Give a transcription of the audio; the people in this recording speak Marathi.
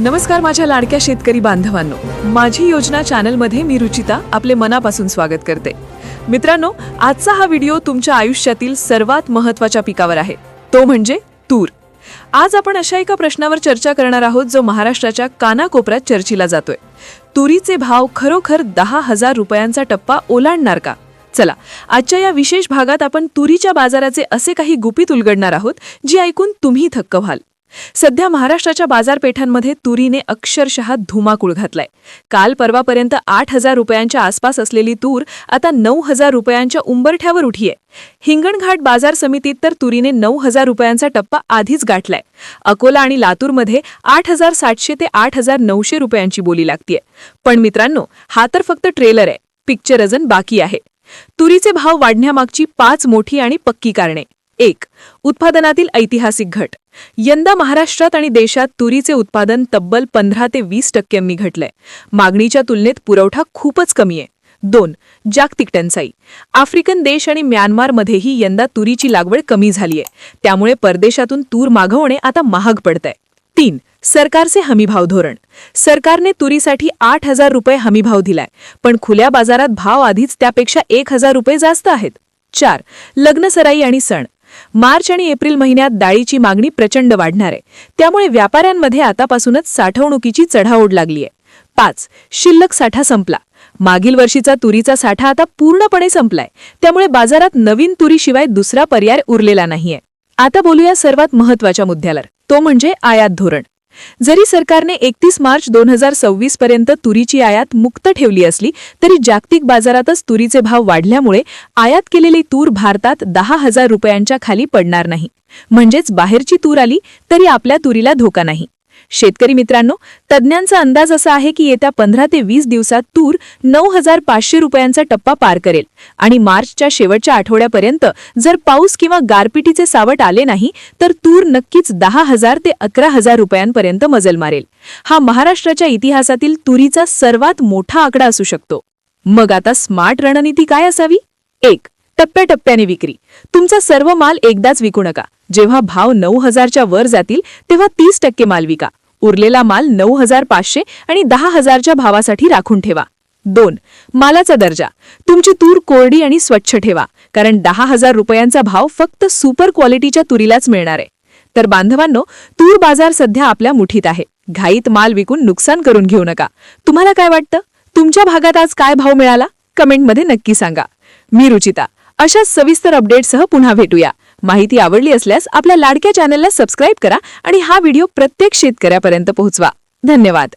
नमस्कार माझ्या लाडक्या शेतकरी बांधवांनो. माझी योजना चॅनलमध्ये मी रुचिता आपले मनापासून स्वागत करते. मित्रांनो आजचा हा व्हिडिओ तुमच्या आयुष्यातील सर्वात महत्त्वाच्या पिकावर आहे. तो म्हणजे तूर. आज आपण अशा एका प्रश्नावर चर्चा करणार आहोत जो महाराष्ट्राच्या कानाकोपऱ्यात चर्चेला जातोय. तुरीचे भाव खरोखर दहा हजार रुपयांचा टप्पा ओलांडणार का? चला आजच्या या विशेष भागात आपण तुरीच्या बाजाराचे असे काही गुपित उलगडणार आहोत जी ऐकून तुम्ही थक्क व्हाल. सध्या महाराष्ट्राच्या बाजारपेठांमध्ये तुरीने अक्षरशः धुमाकूळ घातलाय. काल परवापर्यंत आठ हजार रुपयांच्या आसपास असलेली तूर आता नऊ हजार रुपयांच्या उंबरठ्यावर उठीये. हिंगणघाट बाजार समितीत तर तुरीने नऊ हजार रुपयांचा टप्पा आधीच गाठलाय. अकोला आणि लातूरमध्ये आठ हजार सातशे ते आठ हजार नऊशे रुपयांची बोली लागतीये. पण मित्रांनो हा तर फक्त ट्रेलर आहे. पिक्चर अजून बाकी आहे. तुरीचे भाव वाढण्यामागची पाच मोठी आणि पक्की कारणे. एक उत्पादनातील ऐतिहासिक घट. यंदा महाराष्ट्रात आणि देशात तुरीचे उत्पादन तब्बल पंधरा ते वीस टक्क्यांनी घटलंय. मागणीच्या तुलनेत पुरवठा खूपच कमी आहे. दोन जागतिक टंचाई. आफ्रिकन देश आणि म्यानमारमध्येही यंदा तुरीची लागवड कमी झालीय. त्यामुळे परदेशातून तूर मागवणे आता महाग पडतंय. तीन सरकारचे हमीभाव धोरण. सरकारने तुरीसाठी आठ हजार रुपये हमीभाव दिलाय पण खुल्या बाजारात भाव आधीच त्यापेक्षा एक हजार रुपये जास्त आहेत. चार लग्नसराई आणि सण. मार्च आणि एप्रिल महिन्यात डाळीची मागणी प्रचंड वाढणार आहे. त्यामुळे व्यापाऱ्यांमध्ये आतापासूनच साठवणुकीची चढाओढ लागलीय पाच शिल्लक साठा संपला. मागील वर्षीचा तुरीचा साठा आता पूर्णपणे संपलाय. त्यामुळे बाजारात नवीन तुरीशिवाय दुसरा पर्याय उरलेला नाहीये. आता बोलूया सर्वात महत्त्वाच्या मुद्द्याला तो म्हणजे आयात धोरण. जरी सरकारने एकतीस मार्च दोन हजार सव्वीस पर्यंत तुरीची आयात मुक्त ठेवली असली तरी जागतिक बाजारातच तुरीचे भाव वाढल्यामुळे आयात केलेली तूर भारतात दहा हजार रुपयांच्या खाली पडणार नाही. म्हणजेच बाहेरची तूर आली तरी आपल्या तुरीला धोका नाही. शेतकरी मित्रांनो तज्ज्ञांचा अंदाज असा आहे की येत्या पंधरा ते वीस दिवसात तूर नऊ हजार पाचशे रुपयांचा टप्पा पार करेल. आणि मार्चच्या शेवटच्या आठवड्यापर्यंत जर पाऊस किंवा गारपिटीचे सावट आले नाही तर तूर नक्कीच दहा हजार ते अकरा हजार रुपयांपर्यंत मजल मारेल. हा महाराष्ट्राच्या इतिहासातील तुरीचा सर्वात मोठा आकडा असू शकतो. मग आता स्मार्ट रणनीती काय असावी? एक टप्प्याटप्प्याने विक्री. तुमचा सर्व माल एकदाच विकू नका. जेव्हा भाव नऊ हजारच्या वर जातील तेव्हा तीस टक्के माल विका. उरलेला माल नऊ हजार पाचशे आणि दहा हजारच्या भावासाठी राखून ठेवा. दोन मालाचा दर्जा. तुमची तूर कोरडी आणि स्वच्छ ठेवा कारण दहा हजार रुपयांचा भाव फक्त सुपर क्वालिटीच्या तुरीलाच मिळणार आहे. तर बांधवांनो तूर बाजार सध्या आपल्या मुठीत आहे. घाईत माल विकून नुकसान करून घेऊ नका. तुम्हाला काय वाटतं? तुमच्या भागात आज काय भाव मिळाला? कमेंटमध्ये नक्की सांगा. मी रुचिता. अशाच सविस्तर अपडेटसह पुन्हा भेटूया. माहिती आवडली असल्यास आपल्या लाडक्या चॅनलला सबस्क्राईब करा आणि हा व्हिडिओ प्रत्येक शेतकऱ्यापर्यंत पोहोचवा. धन्यवाद.